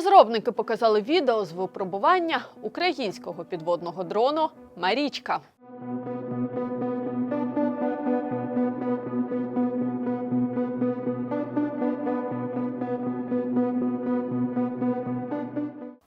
Розробники показали відео з випробування українського підводного дрону Марічка.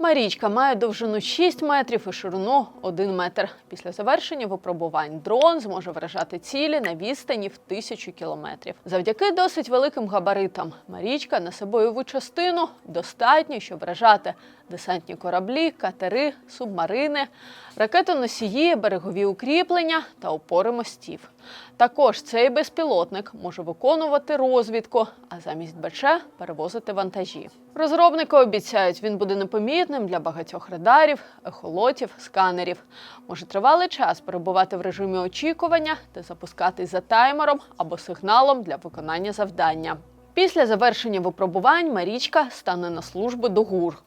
Марічка має довжину 6 метрів і ширину 1 метр. Після завершення випробувань дрон зможе вражати цілі на відстані в тисячу кілометрів. Завдяки досить великим габаритам Марічка несе бойову частину достатньо, щоб вражати десантні кораблі, катери, субмарини, ракетоносії, берегові укріплення та опори мостів. Також цей безпілотник може виконувати розвідку, а замість БЧ перевозити вантажі. Розробники обіцяють, він буде непомітним для багатьох радарів, ехолотів, сканерів. Може тривалий час перебувати в режимі очікування та запускатись за таймером або сигналом для виконання завдання. Після завершення випробувань Марічка стане на службу до ГУР.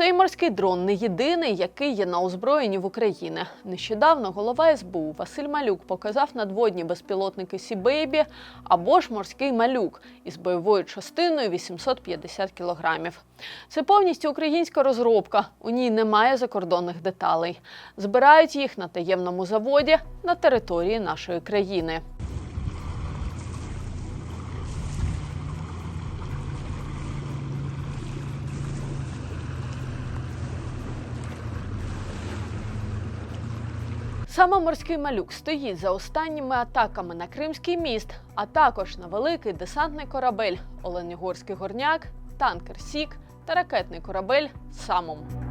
Цей морський дрон не єдиний, який є на озброєнні в Україні. Нещодавно голова СБУ Василь Малюк показав надводні безпілотники Сі-Бейбі або ж морський малюк із бойовою частиною 850 кілограмів. Це повністю українська розробка. У ній немає закордонних деталей. Збирають їх на таємному заводі на території нашої країни. Саме морський малюк стоїть за останніми атаками на Кримський міст, а також на великий десантний корабель Оленігорський горняк, танкер Сік та ракетний корабель Самум.